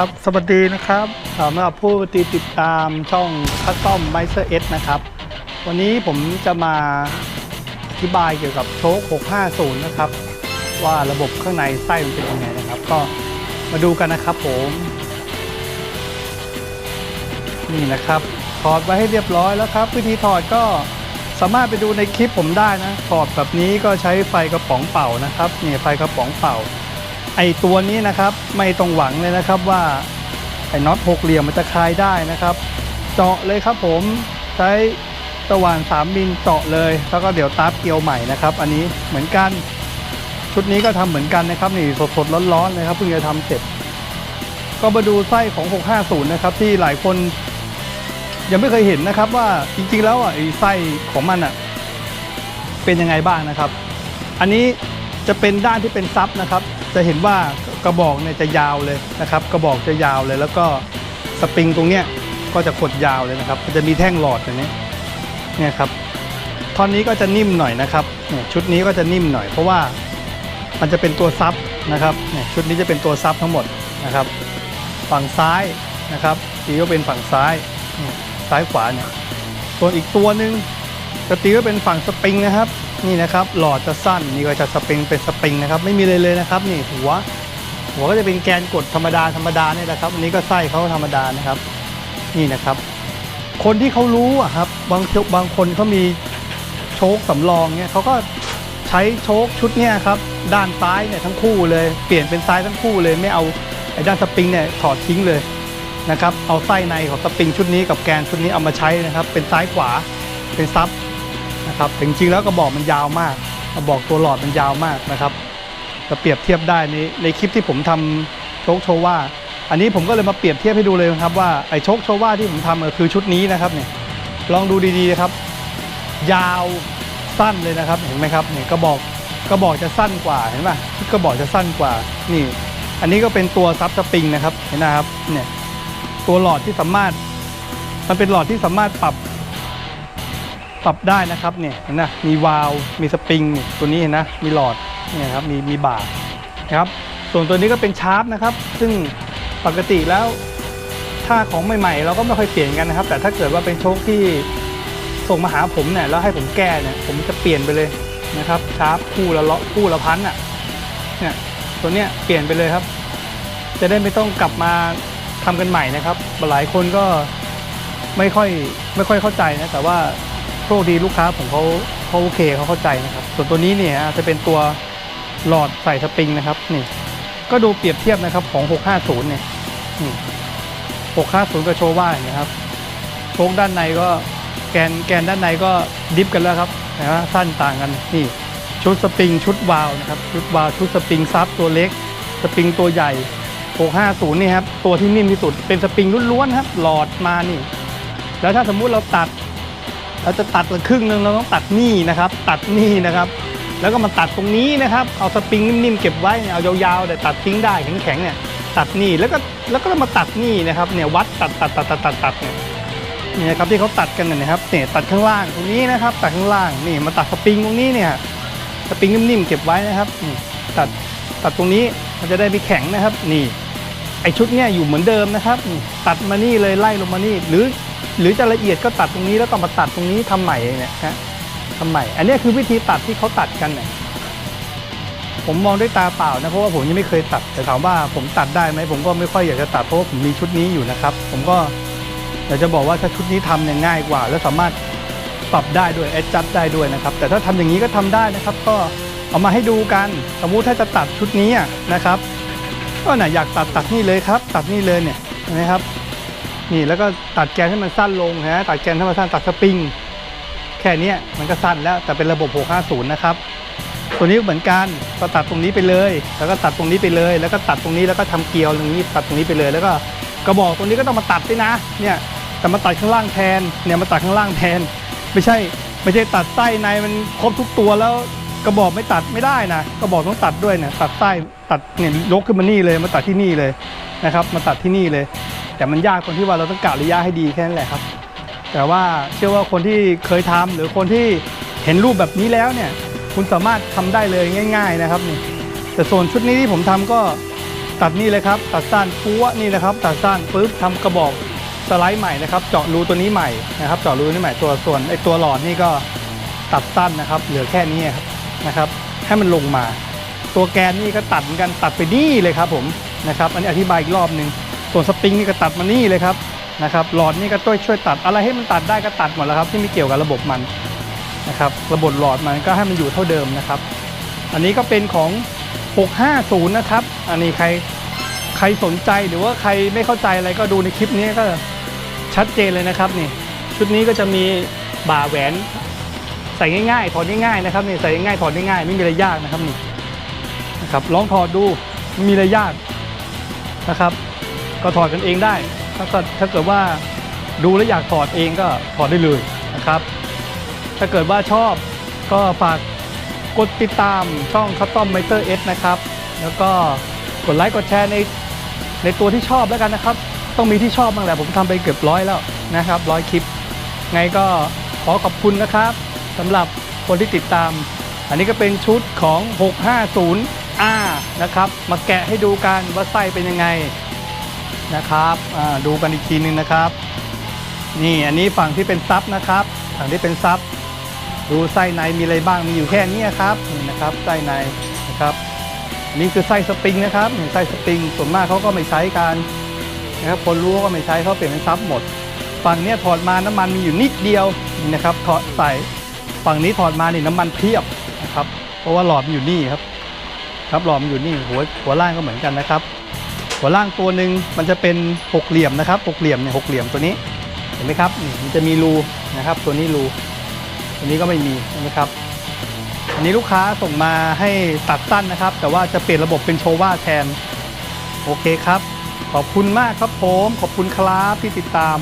ครับ สวัสดีนะครับสำหรับผู้ที่ติดตามช่องคัสตอมไมเซอร์เอสนะครับ วันนี้ผมจะมาอธิบายเกี่ยวกับโชค650 นะครับ ว่าระบบข้างในไส้มันเป็นยังไงนะครับ ก็มาดูกันนะครับผม นี่นะครับ ถอดไว้ให้เรียบร้อยแล้วครับ วิธีถอดก็สามารถไปดูในคลิปผมได้นะถอดแบบนี้ก็ใช้ไฟกระป๋องเป่านะครับนี่ไฟกระป๋องเป่า ไอตัวนี้นะครับไม่ต้องหวังเลยนะครับว่าไอ้น็อตหกเหลี่ยมมันจะคลายได้นะครับ เจาะเลยครับผมใช้ตะวัน3มิลเจาะเลย แล้วก็เดี๋ยวตาร์ฟเกลียวใหม่นะครับ อันนี้เหมือนกันชุดนี้ก็ทำเหมือนกันนะครับนี่สดๆร้อนๆเลยครับเพิ่งจะทำเสร็จ ก็มาดูไส้ของ 650 นะครับ ที่หลายคนยังไม่เคยเห็นนะครับ ว่าจริงๆแล้วอะไอไส้ของมันอะเป็นยังไงบ้างนะครับ อันนี้จะเป็นด้านที่เป็นซับนะครับ จะเห็นว่ากระบอกเนี่ยจะยาวเลยนะครับ กระบอกจะยาวเลย แล้วก็สปริงตรงเนี้ยก็จะขดยาวเลยนะครับจะมีแท่งหลอดอย่างนี้เนี่ยครับท่อนนี้ก็จะนิ่มหน่อยนะครับเนี่ยชุดนี้ก็จะนิ่มหน่อย เพราะว่ามันจะเป็นตัวซับนะครับเนี่ยชุดนี้จะเป็นตัวซับทั้งหมดนะครับ ฝั่งซ้ายนะครับตีก็เป็นฝั่งซ้ายเนี่ยซ้ายขวาเนี่ยส่วนอีกตัวหนึ่งจะตีก็เป็นฝั่งสปริงนะครับ นี่นะครับหลอดจะสั้นนี่ก็จะสปริงเป็นสปริงนะครับไม่มีเลยเลยนะครับนี่หัว หัวก็จะเป็นแกนกดธรรมดาธรรมดาเนี่ยนะครับอันนี้ก็ไส้เขาธรรมดานะครับ นี่นะครับ คนที่เขารู้อะครับบางบางคนเขามีโชคสำรองเนี่ยเขาก็ใช้โชคชุดเนี่ยครับด้านซ้ายเนี่ยทั้งคู่เลยเปลี่ยนเป็นซ้ายทั้งคู่เลยไม่เอาไอ้ด้านสปริงเนี่ยถอดทิ้งเลยนะครับเอาไส้ในของสปริงชุดนี้กับแกนชุดนี้เอามาใช้นะครับ เป็นซ้ายขวาเป็นซับ นะครับจริงๆแล้วกระบอกมันยาวมากกระบอกตัวหลอดมันยาวมากนะครับจะเปรียบเทียบได้ในในคลิปที่ผมทำโชคโชว่าอันนี้ผมก็เลยมาเปรียบเทียบให้ดูเลยนะครับว่าไอ้โชคโชว่าที่ผมทำคือชุดนี้นะครับเนี่ยลองดูดีๆนะครับ ยาวสั้นเลยนะครับเห็นไหมครับเนี่ยกระบอกกระบอกจะสั้นกว่าเห็นป่ะชุดกระบอกจะสั้นกว่านี่ อันนี้ก็เป็นตัวซับสปริงนะครับเห็นนะครับเนี่ยตัวหลอดที่สามารถ มันเป็นหลอดที่สามารถปรับ ปรับได้นะครับเนี่ยเห็นนะมีวาล์วมีสปริงตัวนี้เห็นนะมีหลอดเนี่ยครับมีมีบาร์นะครับส่วนตัวนี้ก็เป็นชาร์ปนะครับ ซึ่งปกติแล้วถ้าของใหม่ๆ เราก็ไม่ค่อยเปลี่ยนกันนะครับ แต่ถ้าเกิดว่าเป็นโชคที่ส่งมาหาผมเนี่ยแล้วให้ผมแก้เนี่ยผมจะเปลี่ยนไปเลยนะครับชาร์ปคู่ละเลาะคู่ละพันอะเนี่ยตัวเนี้ยเปลี่ยนไปเลยครับ จะได้ไม่ต้องกลับมาทำกันใหม่นะครับหลายคนก็ไม่ค่อยไม่ค่อยเข้าใจนะแต่ว่า โชคดีลูกค้าผมเขาเขาโอเคเขาเข้าใจนะครับ ส่วนตัวนี้เนี่ยจะเป็นตัวหลอดใส่สปริงนะครับนี่ก็ดูเปรียบเทียบนะครับของ 650 เนี่ยนี่650 กับโชว่าอย่างเงี้ยครับโชคด้านในก็แกนแกนด้านในก็ดิฟกันแล้วครับนะฮะสั้นต่างกันนี่ชุดสปริงชุดวาล์วนะครับชุดวาล์วชุดสปริงซับตัวเล็ก สปริงตัวใหญ่ 650 นี่ครับตัวที่นิ่มที่สุดเป็นสปริงล้วนๆครับหลอดมานี่ แล้วถ้าสมมุติเราตัด เราจะตัดละครึ่งหนึงเราต้องตัดนี่นะครับ ตัดนี่นะครับ แล้วก็มาตัดตรงนี้นะครับ เอาสปริงนิ่มๆเก็บไว้เอายาวๆแต่ตัดทิ้งได้แข็งๆเนี่ยตัดนี่แล้วก็แล้วก็มาตัดนี่นะครับเนี่ยวัดตัดตัดตัดตัดตัดตัดเนี่ยนี่นะครับที่เขาตัดกันเนี่ยนะครับเนี่ยตัดข้างล่างตรงนี้นะครับ ตัดข้างล่างนี่มาตัดสปริงตรงนี้เนี่ยสปริงนิ่มๆเก็บไว้นะครับนี่ตัดตัดตรงนี้มันจะได้ไม่แข็งนะครับ นี่ไอชุดเนี่ยอยู่เหมือนเดิมนะครับ ตัดมานี่เลยไล่ลงมานี่ หรือ หรือจะละเอียดก็ตัดตรงนี้แล้วก็มาตัดตรงนี้ทำใหม่เนี่ยฮะทำใหม่ อันนี้คือวิธีตัดที่เขาตัดกันเนี่ยผมมองด้วยตาเปล่านะเพราะว่าผมยังไม่เคยตัดแต่ถามว่าผมตัดได้ไหมผมก็ไม่ค่อยอยากจะตัดเพราะว่าผมมีชุดนี้อยู่นะครับ ผมก็อยากจะบอกว่าถ้าชุดนี้ทำเนี่ยง่ายกว่า แล้วสามารถปรับได้ด้วยแอดจัดได้ด้วยนะครับ แต่ถ้าทำอย่างนี้ก็ทำได้นะครับ ก็เอามาให้ดูกันสมมุติถ้าจะตัดชุดนี้นะครับ ก็น่ะอยากตัดตัดนี่เลยครับ ตัดนี่เลยเนี่ยนไหมครับ นี่แล้วก็ตัดแกนให้มันสั้นลงนะตัดแกนให้มันสั้นตัดสปริงแค่นี้มันก็สั้นแล้วแต่เป็นระบบ 650 นะครับตัวนี้เหมือนกันก็ตัดตรงนี้ไปเลย แล้วก็ตัดตรงนี้ไปเลย แล้วก็ตัดตรงนี้แล้วก็ทำเกลียวตรงนี้ ตัดตรงนี้ไปเลย แล้วก็กระบอกตรงนี้ก็ต้องมาตัดด้วยนะ เนี่ยแต่มาตัดข้างล่างแทนเนี่ยมาตัดข้างล่างแทน ไม่ใช่ไม่ใช่ตัดไส้ในมันครบทุกตัวแล้วกระบอกไม่ตัดไม่ได้นะกระบอกต้องตัดด้วยเนี่ยตัดไส้ตัดเนี่ยยกขึ้นมานี่เลยมาตัดที่นี่เลยนะครับ มาตัดที่นี่เลย แต่มันยากตรงที่ว่าเราต้องกะระยะให้ดีแค่นั้นแหละครับ แต่ว่าเชื่อว่าคนที่เคยทำหรือคนที่เห็นรูปแบบนี้แล้วเนี่ย คุณสามารถทำได้เลยง่าย ๆนะครับนี่แต่ส่วนชุดนี้ที่ผมทำก็ตัดนี่เลยครับ ตัดสั้นปัวนี่นะครับ ตัดสั้นปุ๊บทำกระบอกสไลด์ใหม่นะครับ เจาะรูตัวนี้ใหม่นะครับ เจาะรูนี้ใหม่ตัวส่วนไอตัวหลอดนี่ก็ตัดสั้นนะครับ เหลือแค่นี้ครับนะครับ ให้มันลงมา ตัวแกนนี่ก็ตัดเหมือนกันตัดไปนี่เลยครับผมนะครับ อันนี้อธิบายอีกรอบหนึ่ง ส่วนสปริงนี่ก็ตัดมานี่เลยครับนะครับหลอดนี่ก็ช่วยช่วยตัดอะไรให้มันตัดได้ก็ตัดหมดแล้วครับ ที่ไม่เกี่ยวกับระบบมันนะครับระบบหลอดมันก็ให้มันอยู่เท่าเดิมนะครับ อันนี้ก็เป็นของ 650 นะครับ อันนี้ใครใครสนใจหรือว่าใครไม่เข้าใจอะไรก็ดูในคลิปนี้ก็ชัดเจนเลยนะครับนี่ชุดนี้ก็จะมีบ่าแหวนใส่ง่ายๆถอดง่ายๆนะครับนี่ใส่ง่ายๆถอดง่ายๆไม่มีอะไรยากนะครับนี่นะครับลองถอดดูไม่มีอะไรยากนะครับ ก็ถอดกันเองได้ ถ้าเกิดถ้าเกิดว่าดูแล้วอยากถอดเองก็ถอดได้เลยนะครับ ถ้าเกิดว่าชอบก็ฝากกดติดตามช่องคัตตอมไมเตอร์เอสนะครับ แล้วก็กดไลค์กดแชร์ในในตัวที่ชอบแล้วกันนะครับ ต้องมีที่ชอบบ้างแหละผมทำไปเกือบร้อยแล้วนะครับร้อยคลิป ไงก็ขอขอบคุณนะครับสำหรับคนที่ติดตาม อันนี้ก็เป็นชุดของ 650R นะครับ มาแกะให้ดูกันว่าไส้เป็นยังไง นะครับดูกันอีกทีนึงนะครับ นี่อันนี้ฝั่งที่เป็นซับนะครับฝั่งที่เป็นซับดูไส้ในมีอะไรบ้างมีอยู่แค่นี้ครับนี่นะครับไส้ในนะครับนี่คือไส้สปริงนะครับไส้สปริงส่วนมากเขาก็ไม่ใช้กันนะครับคนรู้ก็ไม่ใช้เขาเปลี่ยนเป็นซับหมด ฝั่งนี้ถอดมาน้ำมันมีอยู่นิดเดียวนี่นะครับถอดใส่ฝั่งนี้ถอดมานี่น้ำมันเพียบนะครับ เพราะว่าหลอดมันอยู่นี่ครับ ครับหลอดมันอยู่นี่หัวหัวล่างก็เหมือนกันนะครับ หัวล่างตัวหนึ่งมันจะเป็นหกเหลี่ยมนะครับหกเหลี่ยมเนี่ยหกเหลี่ยมตัวนี้เห็นไหมครับนี่มันจะมีรูนะครับ ตัวนี้รูตัวนี้ก็ไม่มีนะครับ อันนี้ลูกค้าส่งมาให้ตัดสั้นนะครับ แต่ว่าจะเปลี่ยนระบบเป็นโชว่าแทนโอเคครับ ขอบคุณมากครับผมขอบคุณครับที่ติดตาม